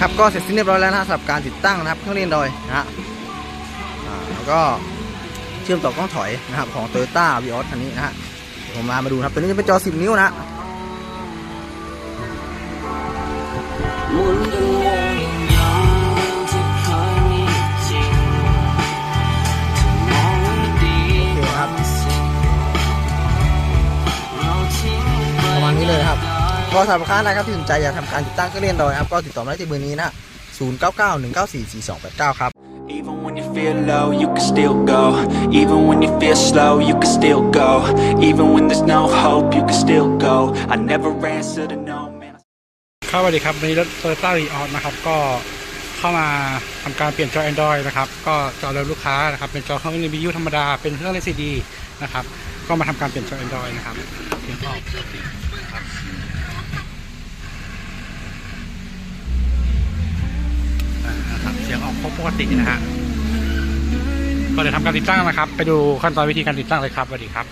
ครับก็เสร็จสิ้นเรียบร้อยแล้วนะสำหรับการติดตั้งนะครับเครื่องเล่นดอยนะฮะแล้วก็เชื่อมต่อกล้องถอยนะครับของ Toyota v ิออสคันนี้นะฮะเดี๋ยวผมมามาดูครับตัวนี้จะเป็นจอ 10 นิ้วนะ ก็สำหรับลูกค้านะครับที่สนใจอยากทำการติดตั้งเครื่องเล่นดอยนะครับก็ติดต่อมาได้ที่เบอร์นี้นะ0 9 9 1 9 4 4 2 8 9ครับ Even when you feel low, you can still go. Even when you feel slow, you can still go. Even when there's no hope, you can still go. I never answer to no man. ครับสวัสดีครับวันนี้รถโตโยต้ารีออสนะครับ ก็เข้ามาทำการเปลี่ยนจอ Android นะครับ ก็จอเดิมลูกค้านะครับ เป็นจอเครื่องเล่น VU ธรรมดา เป็นเครื่องเล่น CD นะครับ ก็มาทำการเปลี่ยนจอ Android นะครับเสียงออกนะครับ พบปกตินะฮะก็เดี๋ยวทำการติดตั้งนะครับ ไปดูขั้นตอนวิธีการติดตั้งเลยครับสวัสดีครับ